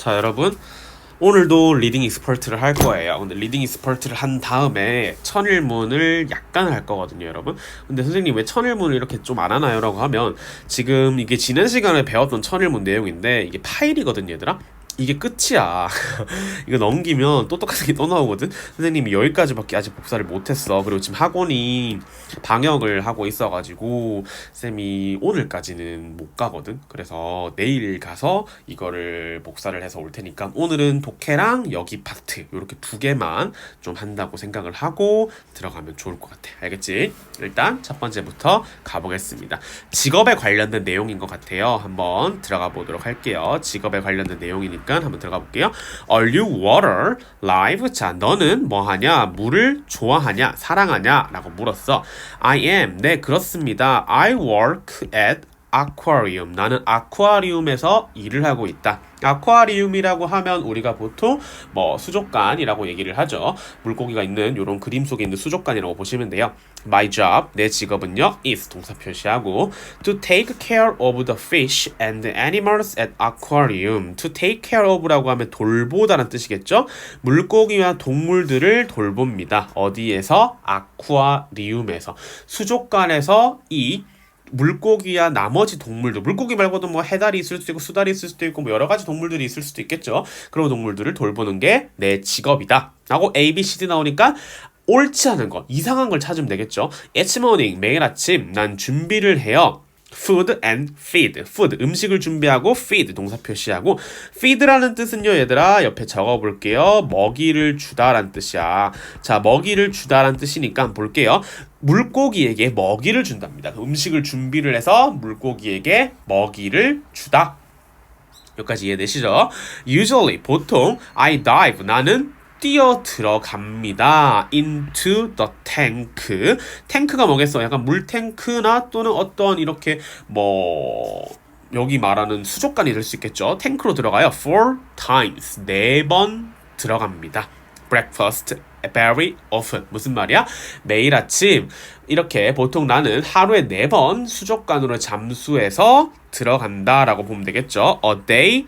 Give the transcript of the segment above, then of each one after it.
자 여러분 오늘도 리딩 익스퍼트를 할 거예요. 근데 리딩 익스퍼트를 한 다음에 천일문을 약간 할 거거든요, 여러분. 근데 선생님 왜 천일문을 이렇게 좀 안 하나요?라고 하면 지금 이게 지난 시간에 배웠던 천일문 내용인데 이게 파일이거든요, 얘들아. 이게 끝이야. 이거 넘기면 똑똑한 게또 나오거든. 선생님이 여기까지밖에 아직 복사를 못했어. 그리고 지금 학원이 방역을 하고 있어가지고 쌤이 오늘까지는 못 가거든. 그래서 내일 가서 이거를 복사를 해서 올 테니까 오늘은 독해랑 여기 파트 이렇게 두 개만 좀 한다고 생각을 하고 들어가면 좋을 것 같아. 알겠지? 일단 첫 번째부터 가보겠습니다. 직업에 관련된 내용인 것 같아요. 한번 들어가 보도록 할게요. 직업에 관련된 내용이니까 한번 들어가 볼게요. Are you water, live? 자, 너는 뭐 하냐? 물을 좋아하냐? 사랑하냐? 라고 물었어. I am. 네, 그렇습니다. I work at aquarium. 나는 아쿠아리움에서 일을 하고 있다. 아쿠아리움이라고 하면 우리가 보통 뭐 수족관이라고 얘기를 하죠. 물고기가 있는 이런 그림 속에 있는 수족관이라고 보시면 돼요. My job, 내 직업은요, is 동사 표시하고 to take care of the fish and the animals at aquarium. to take care of라고 하면 돌보다는 뜻이겠죠. 물고기와 동물들을 돌봅니다. 어디에서? 아쿠아리움에서. 수족관에서 이 물고기야 나머지 동물들 물고기 말고도 뭐 해달이 있을 수도 있고 수달이 있을 수도 있고 뭐 여러 가지 동물들이 있을 수도 있겠죠 그런 동물들을 돌보는 게 내 직업이다 라고 A, B, C, D 나오니까 옳지 않은 거 이상한 걸 찾으면 되겠죠 It's morning 매일 아침 난 준비를 해요 food and feed. food 음식을 준비하고 feed 동사 표시하고 feed라는 뜻은요 얘들아 옆에 적어 볼게요. 먹이를 주다라는 뜻이야. 자, 먹이를 주다라는 뜻이니까 볼게요. 물고기에게 먹이를 준답니다. 음식을 준비를 해서 물고기에게 먹이를 주다. 여기까지 이해되시죠? Usually 보통 I dive 나는 뛰어 들어갑니다. into the tank. 탱크가 뭐겠어? 약간 물 탱크나 또는 어떤 이렇게 뭐 여기 말하는 수족관이 될 수 있겠죠. 탱크로 들어가요. four times 네 번 들어갑니다. breakfast very often 무슨 말이야? 매일 아침 이렇게 보통 나는 하루에 네 번 수족관으로 잠수해서 들어간다라고 보면 되겠죠. a day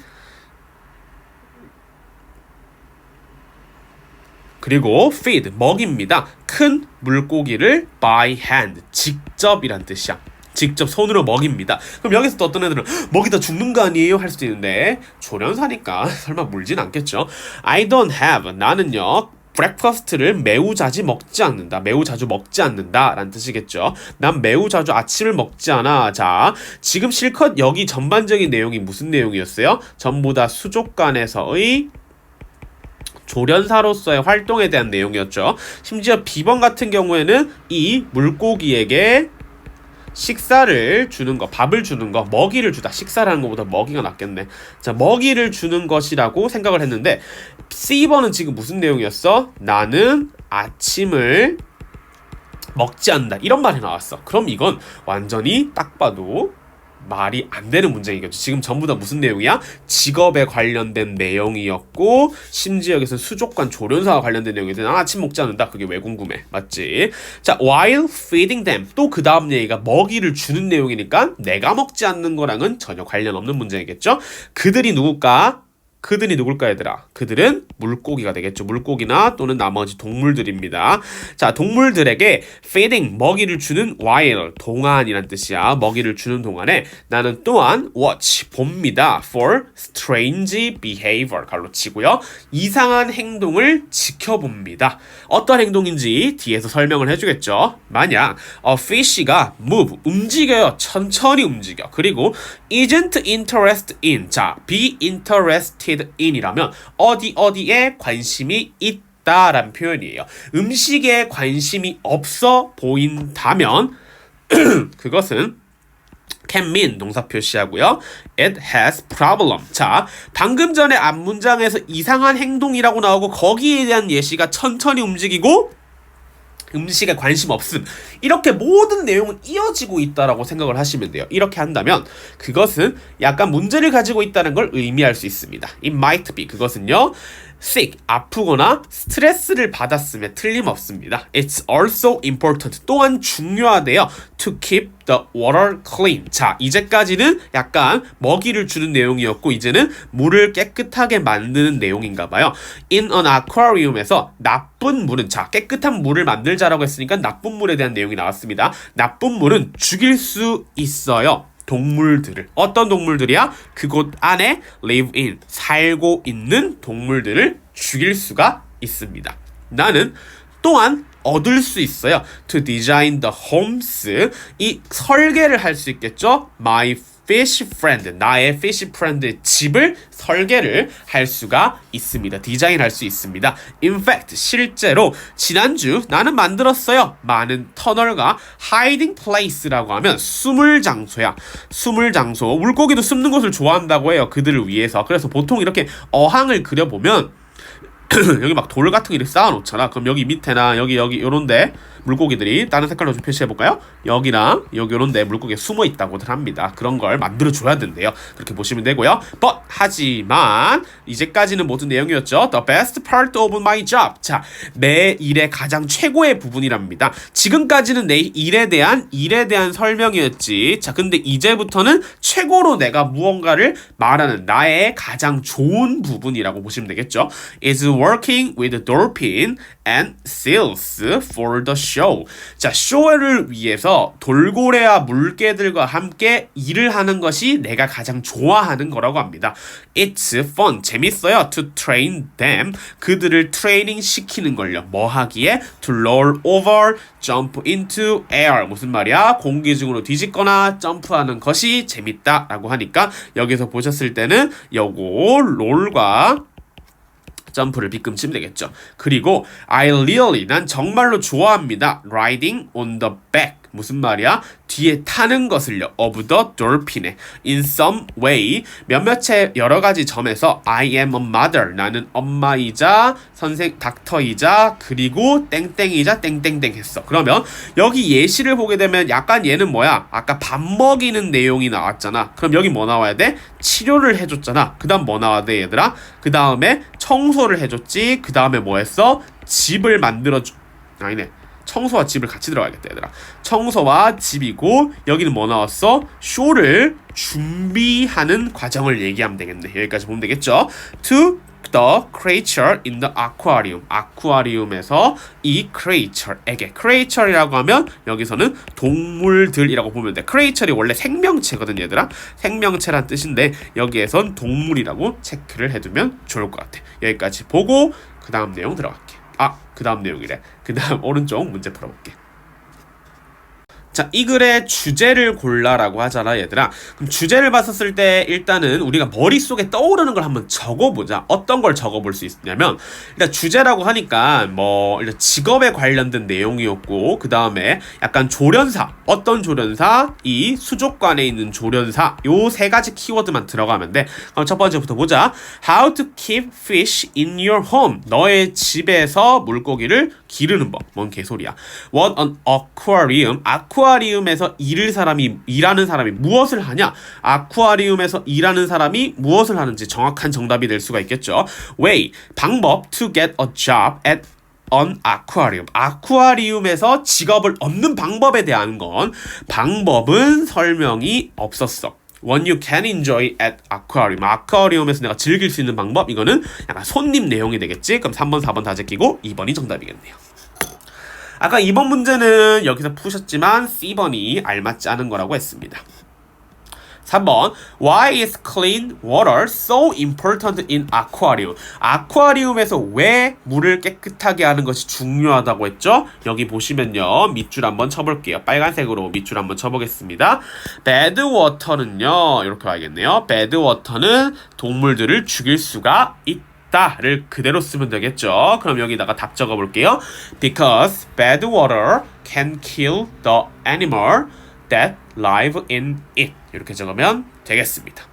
그리고 feed 먹입니다. 큰 물고기를 by hand 직접이란 뜻이야. 직접 손으로 먹입니다. 그럼 여기서 또 어떤 애들은 먹이다 죽는 거 아니에요? 할 수도 있는데 조련사니까 설마 물진 않겠죠. I don't have 나는요 브렉퍼스트를 매우 자주 먹지 않는다. 매우 자주 먹지 않는다. 라는 뜻이겠죠. 난 매우 자주 아침을 먹지 않아. 자, 지금 실컷 여기 전반적인 내용이 무슨 내용이었어요? 전부 다 수족관에서의 조련사로서의 활동에 대한 내용이었죠. 심지어 비번 같은 경우에는 이 물고기에게 식사를 주는 거, 밥을 주는 거, 먹이를 주다. 식사라는 것보다 먹이가 낫겠네. 자, 먹이를 주는 것이라고 생각을 했는데 C번은 지금 무슨 내용이었어? 나는 아침을 먹지 않는다. 이런 말이 나왔어. 그럼 이건 완전히 딱 봐도 말이 안 되는 문제이겠죠. 지금 전부 다 무슨 내용이야? 직업에 관련된 내용이었고 심지어 여기서 수족관 조련사와 관련된 내용이든 아, 아침 먹지 않는다. 그게 왜 궁금해? 맞지? 자, while feeding them 또 그 다음 얘기가 먹이를 주는 내용이니까 내가 먹지 않는 거랑은 전혀 관련 없는 문제이겠죠. 그들이 누굴까? 그들이 누굴까 얘들아? 그들은 물고기가 되겠죠. 물고기나 또는 나머지 동물들입니다. 자, 동물들에게 feeding 먹이를 주는 while 동안이란 뜻이야. 먹이를 주는 동안에 나는 또한 watch 봅니다. for strange behavior 갈로 치고요. 이상한 행동을 지켜봅니다. 어떤 행동인지 뒤에서 설명을 해주겠죠. 만약 a fish가 move 움직여요. 천천히 움직여. 그리고 isn't interested in 자, be interested in이라면 어디 어디에 관심이 있다라는 표현이에요. 음식에 관심이 없어 보인다면 그것은 can mean 동사 표시하고요. It has problem. 자, 방금 전에 앞 문장에서 이상한 행동이라고 나오고 거기에 대한 예시가 천천히 움직이고 음식에 관심 없음. 이렇게 모든 내용은 이어지고 있다라고 생각을 하시면 돼요. 이렇게 한다면 그것은 약간 문제를 가지고 있다는 걸 의미할 수 있습니다. It might be. 그것은요. Sick 아프거나 스트레스를 받았음에 틀림없습니다. It's also important 또한 중요하대요. To keep the water clean. 자, 이제까지는 약간 먹이를 주는 내용이었고 이제는 물을 깨끗하게 만드는 내용인가 봐요. In an aquarium에서 나쁜 물은 자, 깨끗한 물을 만들자라고 했으니까 나쁜 물에 대한 내용이 나왔습니다. 나쁜 물은 죽일 수 있어요. 동물들을 어떤 동물들이야? 그곳 안에 live in 살고 있는 동물들을 죽일 수가 있습니다. 나는 또한 얻을 수 있어요. To design the homes 이 설계를 할 수 있겠죠. My fish friend 나의 fish friend의 집을 설계를 할 수가 있습니다. 디자인할 수 있습니다. In fact 실제로 지난주 나는 만들었어요. 많은 터널과 hiding place라고 하면 숨을 장소야. 숨을 장소. 물고기도 숨는 곳을 좋아한다고 해요. 그들을 위해서. 그래서 보통 이렇게 어항을 그려보면 여기 막 돌 같은 거 이렇게 쌓아놓잖아. 그럼 여기 밑에나 여기 여기 요런데 물고기들이 다른 색깔로 좀 표시해 볼까요? 여기랑 여기 요런데 물고기 숨어 있다고들 합니다. 그런 걸 만들어 줘야 된대요. 그렇게 보시면 되고요. But 하지만 이제까지는 모든 내용이었죠. The best part of my job. 자, 내 일의 가장 최고의 부분이랍니다. 지금까지는 내 일에 대한 일에 대한 설명이었지. 자, 근데 이제부터는 최고로 내가 무언가를 말하는 나의 가장 좋은 부분이라고 보시면 되겠죠. is working with dolphin and seals for the show. 자, 쇼를 위해서 돌고래와 물개들과 함께 일을 하는 것이 내가 가장 좋아하는 거라고 합니다. It's fun. 재밌어요. To train them. 그들을 트레이닝 시키는 걸요. 뭐 하기에? To roll over, jump into air. 무슨 말이야? 공기 중으로 뒤집거나 점프하는 것이 재밌다라고 하니까 여기서 보셨을 때는 요거 롤과 점프를 빗금 치면 되겠죠. 그리고 I really 난 정말로 좋아합니다. Riding on the back 무슨 말이야? 뒤에 타는 것을요. of the dolphin에 in some way 몇몇의 여러 가지 점에서 I am a mother 나는 엄마이자 선생 닥터이자 그리고 땡땡이자 땡땡땡 했어. 그러면 여기 예시를 보게 되면 약간 얘는 뭐야? 아까 밥 먹이는 내용이 나왔잖아. 그럼 여기 뭐 나와야 돼? 치료를 해줬잖아. 그 다음 뭐 나와야 돼 얘들아? 그 다음에 청소를 해줬지. 그 다음에 뭐 했어? 집을 만들어주 아니네. 청소와 집을 같이 들어가야겠다 얘들아. 청소와 집이고 여기는 뭐 나왔어? 쇼를 준비하는 과정을 얘기하면 되겠네. 여기까지 보면 되겠죠? To the creature in the aquarium. 아쿠아리움에서 이 creature에게. creature이라고 하면 여기서는 동물들이라고 보면 돼. creature이 원래 생명체거든 얘들아. 생명체란 뜻인데 여기에선 동물이라고 체크를 해두면 좋을 것 같아. 여기까지 보고 그 다음 내용 들어갈게 아, 그 다음 내용이래. 그 다음 오른쪽 문제 풀어볼게. 자, 이 글의 주제를 골라라고 하잖아, 얘들아. 그럼 주제를 봤었을 때 일단은 우리가 머릿속에 떠오르는 걸 한번 적어보자. 어떤 걸 적어볼 수 있냐면, 일단 주제라고 하니까 뭐, 일단 직업에 관련된 내용이었고, 그 다음에 약간 조련사. 어떤 조련사? 이 수족관에 있는 조련사. 요 세 가지 키워드만 들어가면 돼. 그럼 첫 번째부터 보자. How to keep fish in your home. 너의 집에서 물고기를 기르는 법. 뭔 개소리야. What an aquarium. 아쿠아리움에서 일을 사람이 일하는 사람이 무엇을 하냐? 아쿠아리움에서 일하는 사람이 무엇을 하는지 정확한 정답이 될 수가 있겠죠. Way 방법 to get a job at an aquarium. 아쿠아리움에서 직업을 얻는 방법에 대한 건 방법은 설명이 없었어. One you can enjoy at aquarium. 아쿠아리움에서 내가 즐길 수 있는 방법 이거는 약간 손님 내용이 되겠지. 그럼 3번, 4번 다 제끼고 2번이 정답이겠네요. 아까 2번 문제는 여기서 푸셨지만 C번이 알맞지 않은 거라고 했습니다. 3번 Why is clean water so important in aquarium? 아쿠아리움에서 왜 물을 깨끗하게 하는 것이 중요하다고 했죠? 여기 보시면요. 밑줄 한번 쳐볼게요. 빨간색으로 밑줄 한번 쳐보겠습니다. bad water는요. 이렇게 와야겠네요. bad water는 동물들을 죽일 수가 있다. 를 그대로 쓰면 되겠죠. 그럼 여기다가 답 적어 볼게요. Because bad water can kill the animal that live in it. 이렇게 적으면 되겠습니다.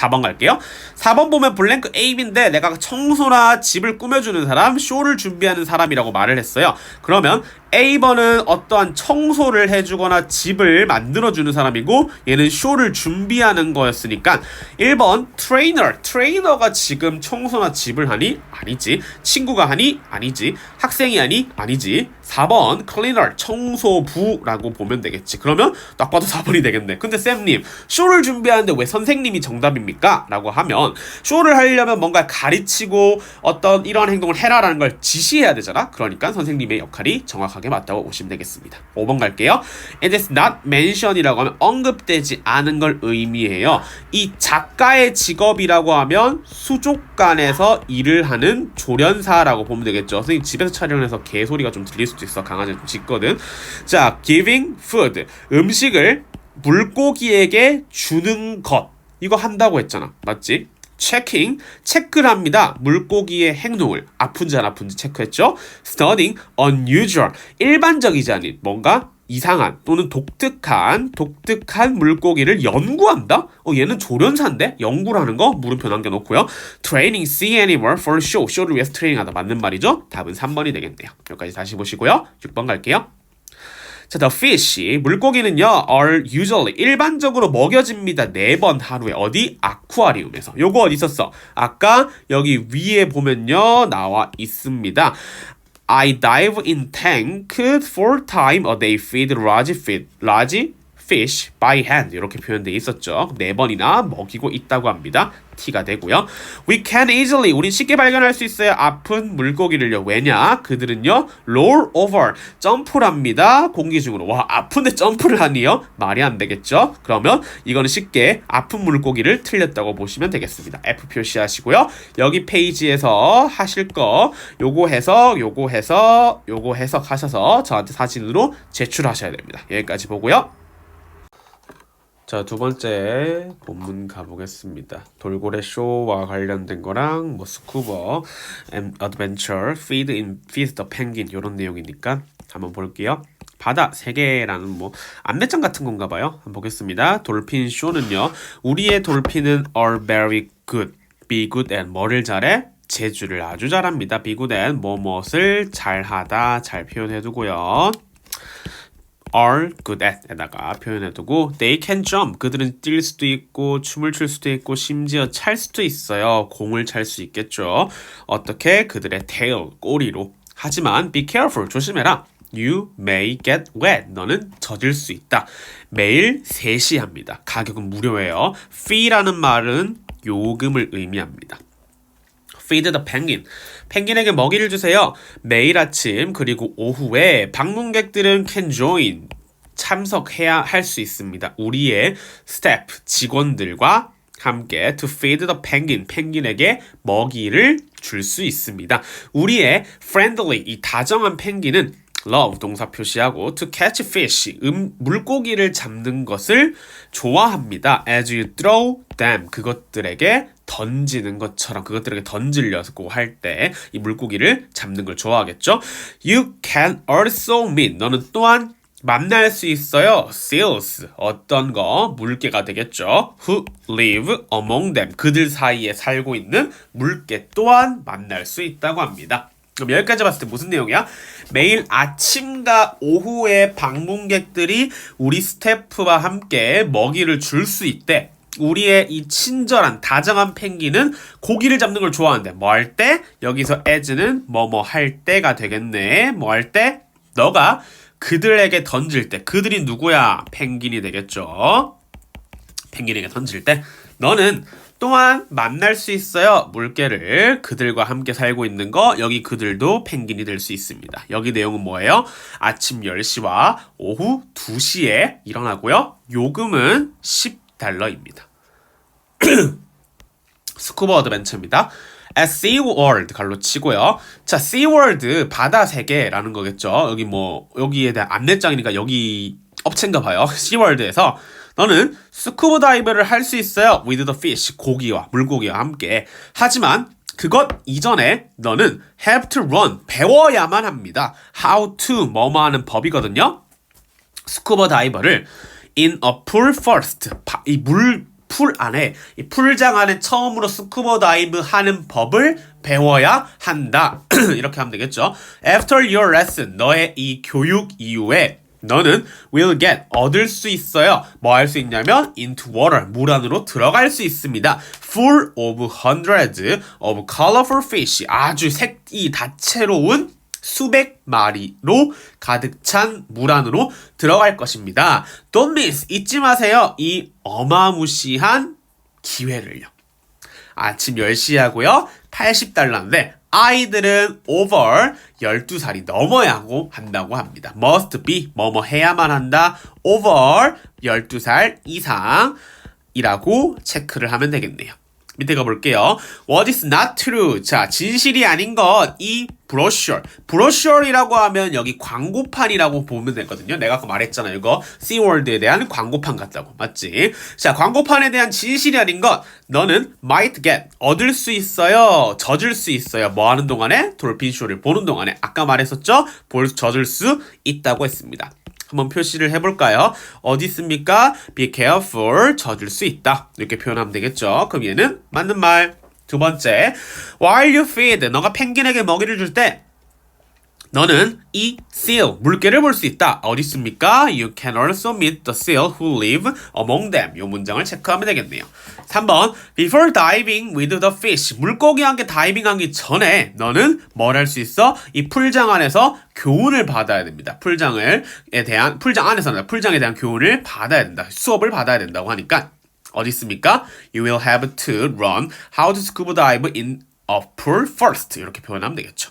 4번 갈게요. 4번 보면 블랭크 A인데 내가 청소나 집을 꾸며주는 사람, 쇼를 준비하는 사람이라고 말을 했어요. 그러면 A번은 어떠한 청소를 해주거나 집을 만들어주는 사람이고 얘는 쇼를 준비하는 거였으니까 1번 트레이너 트레이너가 지금 청소나 집을 하니? 아니지 친구가 하니? 아니지 학생이 하니? 아니지 4번 클리너 청소부라고 보면 되겠지 그러면 딱 봐도 4번이 되겠네 근데 쌤님 쇼를 준비하는데 왜 선생님이 정답입니까? 라고 하면 쇼를 하려면 뭔가 가르치고 어떤 이런 행동을 해라라는 걸 지시해야 되잖아 그러니까 선생님의 역할이 정확하게 맞다고 보시면 되겠습니다. 5번 갈게요. It is not mention이라고 하면 언급되지 않은 걸 의미해요. 이 작가의 직업이라고 하면 수족관에서 일을 하는 조련사라고 보면 되겠죠. 선생님 집에서 촬영해서 개소리가 좀 들릴 수도 있어. 강아지 좀 짖거든. 자 giving food. 음식을 물고기에게 주는 것. 이거 한다고 했잖아. 맞지? Checking 체크를 합니다. 물고기의 행동을 아픈지 안 아픈지 체크했죠. studying unusual 일반적이지 않은 뭔가 이상한 또는 독특한 독특한 물고기를 연구한다? 어 얘는 조련사인데 연구를 하는 거 물음표 남겨놓고요. training sea animal for show 쇼를 위해서 트레이닝하다 맞는 말이죠. 답은 3번이 되겠네요. 여기까지 다시 보시고요. 6번 갈게요. 자, the fish 물고기는요 are usually 일반적으로 먹여집니다. 네 번 하루에 어디 아쿠아리움에서. 요거 어디 있었어? 아까 여기 위에 보면요 나와 있습니다. I dive in tank four time a day feed large fish large fish by hand 이렇게 표현돼 있었죠. 네 번이나 먹이고 있다고 합니다. T가 되고요. We can easily 우린 쉽게 발견할 수 있어요. 아픈 물고기를요. 왜냐? 그들은요. roll over 점프를 합니다. 공기 중으로. 와 아픈데 점프를 하니요? 말이 안 되겠죠? 그러면 이거는 쉽게 아픈 물고기를 틀렸다고 보시면 되겠습니다. F 표시하시고요. 여기 페이지에서 하실 거 요거 해서 요거 해서 요거 해석하셔서 저한테 사진으로 제출하셔야 됩니다. 여기까지 보고요. 자, 두 번째 본문 가보겠습니다. 돌고래 쇼와 관련된 거랑 뭐 스쿠버, 엠, 어드벤처, feed in feed 이런 내용이니까 한번 볼게요. 바다 세계라는 뭐 안내장 같은 건가 봐요. 한번 보겠습니다. 돌핀 쇼는요. 우리의 돌핀은 are very good, be good and 뭐를 잘해? 제주를 아주 잘합니다. be good and 뭐뭇을 잘하다 잘 표현해 두고요. Are good at 에다가 표현해두고 they can jump 그들은 뛸 수도 있고 춤을 출 수도 있고 심지어 찰 수도 있어요 공을 찰 수 있겠죠 어떻게 그들의 tail 꼬리로 하지만 be careful 조심해라 You may get wet. 너는 젖을 수 있다. 매일 3시 합니다. 가격은 무료예요. fee라는 말은 요금을 의미합니다. Feed the penguin. 펭귄에게 먹이를 주세요. 매일 아침 그리고 오후에 방문객들은 can join 참석해야 할 수 있습니다. 우리의 스태프 직원들과 함께 to feed the penguin 펭귄에게 먹이를 줄 수 있습니다. 우리의 friendly 이 다정한 펭귄은 love 동사 표시하고 to catch fish 음 물고기를 잡는 것을 좋아합니다. as you throw them 그것들에게 던지는 것처럼 그것들에게 던지려고 할 때 이 물고기를 잡는 걸 좋아하겠죠. You can also meet 너는 또한 만날 수 있어요. seals 어떤 거 물개가 되겠죠. who live among them 그들 사이에 살고 있는 물개 또한 만날 수 있다고 합니다. 그럼 여기까지 봤을 때 무슨 내용이야? 매일 아침과 오후에 방문객들이 우리 스태프와 함께 먹이를 줄 수 있대. 우리의 이 친절한 다정한 펭귄은 고기를 잡는 걸 좋아하는데 뭐 할 때? 여기서 as는 뭐뭐 할 때가 되겠네. 뭐 할 때? 너가 그들에게 던질 때 그들이 누구야? 펭귄이 되겠죠. 펭귄에게 던질 때 너는 또한 만날 수 있어요. 물개를 그들과 함께 살고 있는 거 여기 그들도 펭귄이 될 수 있습니다. 여기 내용은 뭐예요? 아침 10시와 오후 2시에 일어나고요. 요금은 10 달러입니다. 스쿠버 어드벤처입니다. at Sea World 갈로 치고요. 자, Sea World 바다 세계라는 거겠죠. 여기 뭐 여기에 대한 안내장이니까 여기 업체인가 봐요. Sea World에서 너는 스쿠버 다이브를 할 수 있어요. with the fish 고기와 물고기와 함께. 하지만 그것 이전에 너는 have to run 배워야만 합니다. how to 뭐뭐 하는 법이거든요. 스쿠버 다이버를 in a pool first 이 물 풀 안에 이 풀장 안에 처음으로 스쿠버 다이브 하는 법을 배워야 한다. 이렇게 하면 되겠죠. After your lesson, 너의 이 교육 이후에 너는 will get 얻을 수 있어요. 뭐 할 수 있냐면 into water 물 안으로 들어갈 수 있습니다. Full of hundreds of colorful fish 아주 색이 다채로운 수백 마리로 가득 찬 물 안으로 들어갈 것입니다. Don't miss 잊지 마세요. 이 어마무시한 기회를요. 아침 10시 하고요. 80달러인데 아이들은 over 12살이 넘어야 하고 한다고 합니다. must be 뭐뭐 해야만 한다. over 12살 이상이라고 체크를 하면 되겠네요. 밑에 가볼게요. What is not true? 자, 진실이 아닌 것, 이 브로셔. 브로셔이라고 하면 여기 광고판이라고 보면 되거든요. 내가 아까 말했잖아요. 이거 씨월드에 대한 광고판 같다고. 맞지? 자, 광고판에 대한 진실이 아닌 것, 너는 might get, 얻을 수 있어요. 젖을 수 있어요. 뭐 하는 동안에? 돌핀쇼를 보는 동안에. 아까 말했었죠? 볼, 젖을 수 있다고 했습니다. 한번 표시를 해볼까요? 어디 있습니까? Be careful. 젖을 수 있다. 이렇게 표현하면 되겠죠. 그럼 얘는 맞는 말. 두 번째, while you feed. 너가 펭귄에게 먹이를 줄 때, 너는 이 seal, 물개를 볼 수 있다. 어디 있습니까? You can also meet the seal who live among them. 이 문장을 체크하면 되겠네요. 3번, before diving with the fish. 물고기와 함께 다이빙하기 전에 너는 뭘 할 수 있어? 이 풀장 안에서 교훈을 받아야 됩니다. 풀장을, 에 대한, 풀장 안에서는 풀장에 대한 교훈을 받아야 된다. 수업을 받아야 된다고 하니까 어디 있습니까? You will have to learn how to scuba dive in a pool first. 이렇게 표현하면 되겠죠.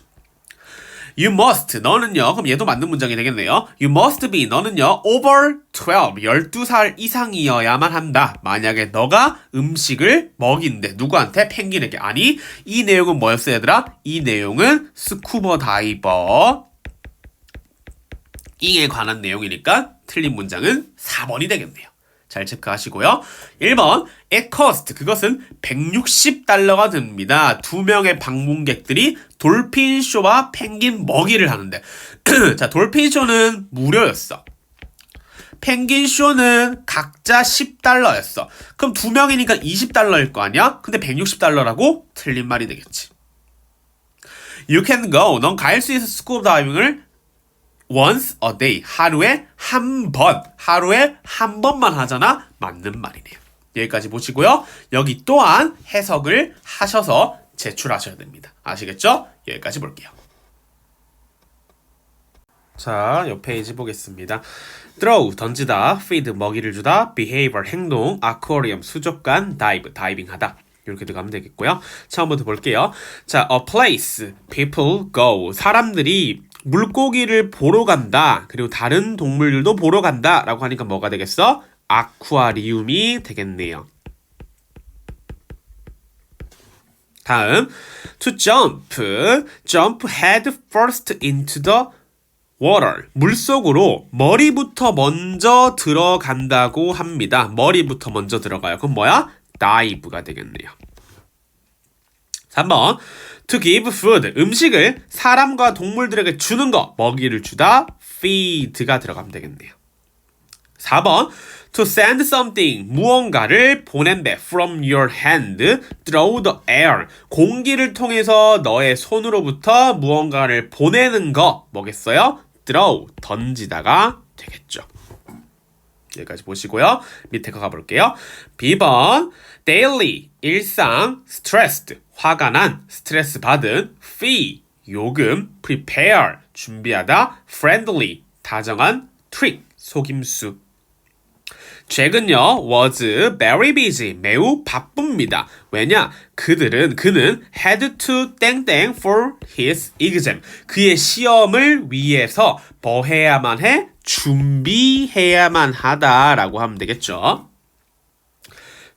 You must. 너는요. 그럼 얘도 맞는 문장이 되겠네요. You must be. 너는요. over 12 12살 이상이어야만 한다. 만약에 너가 음식을 먹인데 누구한테? 펭귄에게. 아니 이 내용은 뭐였어 얘들아? 이 내용은 스쿠버 다이버 잉에 관한 내용이니까 틀린 문장은 4번이 되겠네요 잘 체크하시고요. 1번 it cost 그것은 160달러가 듭니다. 두 명의 방문객들이 돌핀 쇼와 펭귄 먹이를 하는데 자 돌핀 쇼는 무료였어. 펭귄 쇼는 각자 10달러였어. 그럼 두 명이니까 20달러일 거 아니야? 근데 160달러라고 틀린 말이 되겠지. You can go. 넌 갈 수 있어 스쿠버 다이빙을 once a day 하루에 한 번, 하루에 한 번만 하잖아. 맞는 말이네요. 여기까지 보시고요. 여기 또한 해석을 하셔서 제출하셔야 됩니다. 아시겠죠? 여기까지 볼게요. 자, 옆 페이지 보겠습니다. throw 던지다, feed 먹이를 주다, behavior 행동, aquarium 수족관, dive 다이빙하다. 이렇게 들어가면 되겠고요. 처음부터 볼게요. 자, a place, people go 사람들이 물고기를 보러 간다. 그리고 다른 동물들도 보러 간다. 라고 하니까 뭐가 되겠어? 아쿠아리움이 되겠네요. 다음 to jump jump head first into the water 물 속으로 머리부터 먼저 들어간다고 합니다. 머리부터 먼저 들어가요. 그럼 뭐야? dive가 되겠네요. 3번. To give food. 음식을 사람과 동물들에게 주는 거. 먹이를 주다. feed가 들어가면 되겠네요. 4번. To send something. 무언가를 보낸대. from your hand. through the air. 공기를 통해서 너의 손으로부터 무언가를 보내는 거. 뭐겠어요? throw. 던지다가 되겠죠. 여기까지 보시고요. 밑에 가 볼게요. B번 daily 일상 stressed 화가 난 스트레스 받은 fee 요금 prepare 준비하다 friendly 다정한 trick 속임수 최근요 was very busy 매우 바쁩니다. 왜냐 그들은 그는 had to 땡땡 for his exam 그의 시험을 위해서 뭐 해야만 해 준비해야만 하다라고 하면 되겠죠.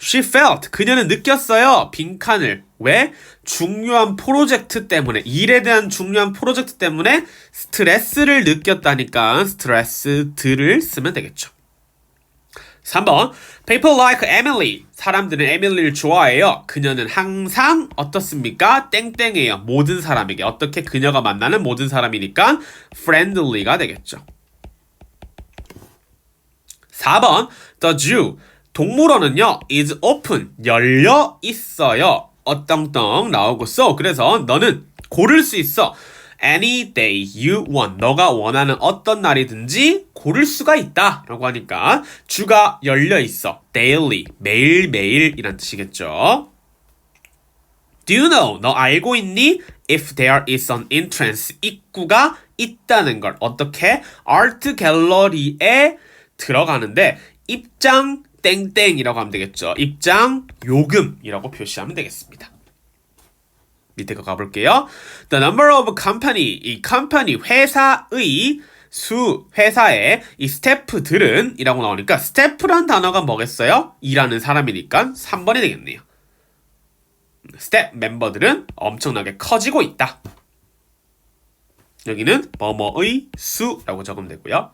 She felt 그녀는 느꼈어요 빈칸을 왜 중요한 프로젝트 때문에 일에 대한 중요한 프로젝트 때문에 스트레스를 느꼈다니까 스트레스들을 쓰면 되겠죠. 3번 People like Emily 사람들은 에밀리를 좋아해요. 그녀는 항상 어떻습니까? 땡땡해요. 모든 사람에게 어떻게 그녀가 만나는 모든 사람이니까 friendly가 되겠죠. 4번 The Jew 동물원은요 is open 열려 있어요. 어떵떵 나오고 써. 그래서 너는 고를 수 있어. Any day you want. 너가 원하는 어떤 날이든지 고를 수가 있다. 라고 하니까 주가 열려 있어. daily. 매일매일이란 뜻이겠죠. Do you know? 너 알고 있니? If there is an entrance. 입구가 있다는 걸. 어떻게? 아트 갤러리에 들어가는데 입장 땡땡이라고 하면 되겠죠. 입장 요금이라고 표시하면 되겠습니다. 밑에 거 가볼게요. The number of company, 이 company 회사의 수 회사의 이 스태프들은 이라고 나오니까 스태프란 단어가 뭐겠어요? 일하는 사람이니까 3번이 되겠네요. 스텝 멤버들은 엄청나게 커지고 있다. 여기는 뭐뭐의 수라고 적으면 되고요.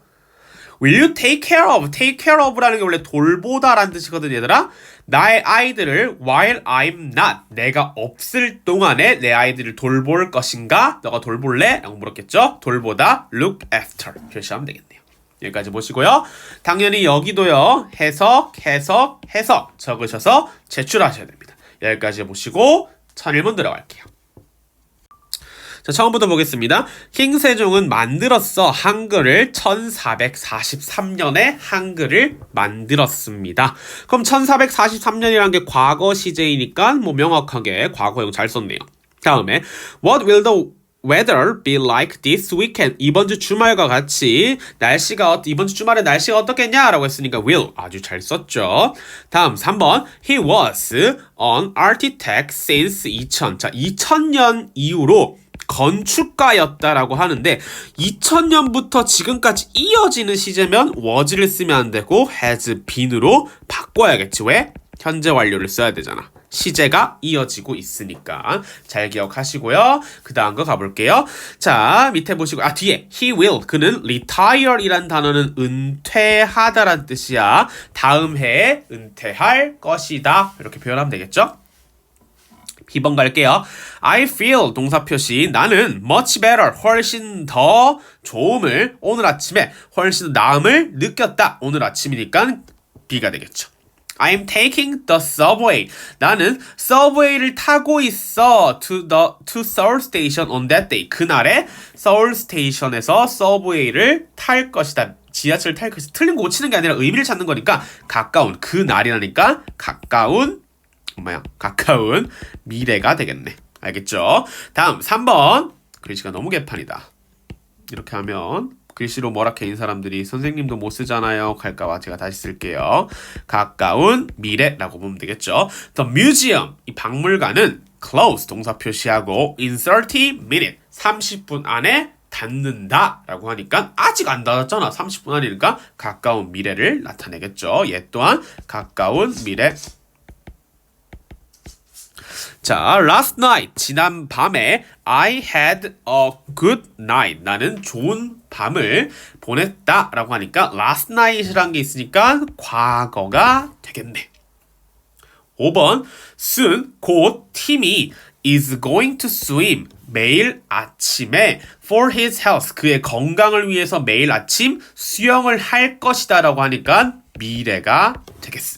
Will you take care of? take care of라는 게 원래 돌보다라는 뜻이거든 얘들아. 나의 아이들을 while I'm not 내가 없을 동안에 내 아이들을 돌볼 것인가? 너가 돌볼래? 라고 물었겠죠? 돌보다 look after 표시하면 되겠네요. 여기까지 보시고요. 당연히 여기도요. 해석, 해석, 해석 적으셔서 제출하셔야 됩니다. 여기까지 보시고 천일문 들어갈게요. 자, 처음부터 보겠습니다. 킹세종은 만들었어. 한글을 1443년에 한글을 만들었습니다. 그럼 1443년이라는 게 과거 시제이니까 뭐 명확하게 과거형 잘 썼네요. 다음에 What will the weather be like this weekend? 이번 주 주말과 같이 날씨가 어- 이번 주 주말에 날씨가 어떻겠냐라고 했으니까 will 아주 잘 썼죠. 다음 3번 He was an architect since 2000. 자, 2000년 이후로 건축가였다라고 하는데 2000년부터 지금까지 이어지는 시제면 was를 쓰면 안 되고 has been으로 바꿔야겠지. 왜? 현재 완료를 써야 되잖아. 시제가 이어지고 있으니까 잘 기억하시고요. 그 다음 거 가볼게요. 자 밑에 보시고 아 뒤에 he will 그는 retire이란 단어는 은퇴하다란 뜻이야. 다음 해에 은퇴할 것이다 이렇게 표현하면 되겠죠. B번 갈게요. I feel 동사 표시 나는 much better 훨씬 더 좋음을 오늘 아침에 훨씬 더 나음을 느꼈다. 오늘 아침이니까 B가 되겠죠. I'm taking the subway. 나는 서브웨이를 타고 있어. To the to Seoul station on that day. 그날에 서울 스테이션에서 서브웨이를 탈 것이다. 지하철을 탈 것이다. 틀린 거 고치는 게 아니라 의미를 찾는 거니까 가까운 그 날이라니까 가까운 뭐야 가까운 미래가 되겠네. 알겠죠? 다음 3번 글씨가 너무 개판이다. 이렇게 하면 글씨로 뭐라케 인 사람들이 선생님도 못 쓰잖아요. 갈까봐 제가 다시 쓸게요. 가까운 미래라고 보면 되겠죠. The museum 이 박물관은 close 동사 표시하고 in 30 minutes 30분 안에 닫는다 라고 하니까 아직 안 닫았잖아. 30분 안이니까 가까운 미래를 나타내겠죠. 얘 또한 가까운 미래 자, last night 지난 밤에 I had a good night. 나는 좋은 밤을 보냈다라고 하니까 last night이라는 게 있으니까 과거가 되겠네. 5번 soon 곧 팀이 is going to swim 매일 아침에 for his health 그의 건강을 위해서 매일 아침 수영을 할 것이다라고 하니까 미래가 되겠습니다.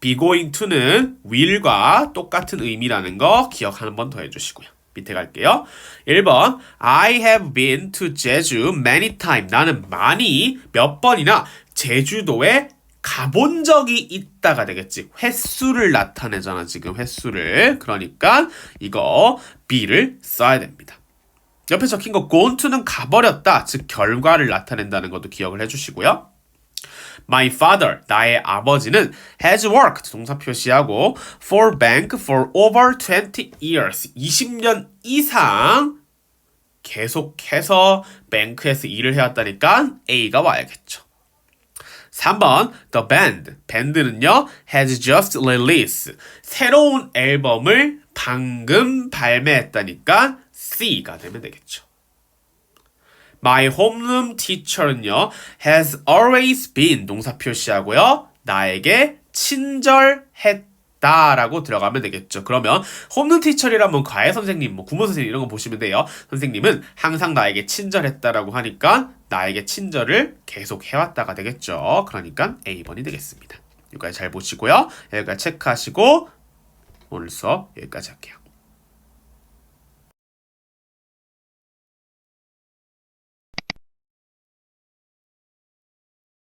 Be going to는 will과 똑같은 의미라는 거 기억 한 번 더 해주시고요. 밑에 갈게요. 1번 I have been to 제주 many times. 나는 많이 몇 번이나 제주도에 가본 적이 있다가 되겠지. 횟수를 나타내잖아, 지금 횟수를. 그러니까 이거 be를 써야 됩니다. 옆에 적힌 거 gone to는 가버렸다, 즉 결과를 나타낸다는 것도 기억을 해주시고요. My father, 나의 아버지는 has worked 동사 표시하고 for bank for over 20 years 20년 이상 계속해서 뱅크에서 일을 해왔다니까 A가 와야겠죠. 3번 The band, 밴드는요 has just released 새로운 앨범을 방금 발매했다니까 C가 되면 되겠죠. My homeroom teacher는요 has always been 동사 표시하고요 나에게 친절했다 다라고 들어가면 되겠죠. 그러면 홈런 티처리라면 과외 선생님, 뭐 구모 선생님 이런 거 보시면 돼요. 선생님은 항상 나에게 친절했다라고 하니까 나에게 친절을 계속 해왔다가 되겠죠. 그러니까 A번이 되겠습니다. 여기까지 잘 보시고요. 여기까지 체크하시고 오늘 수업 여기까지 할게요.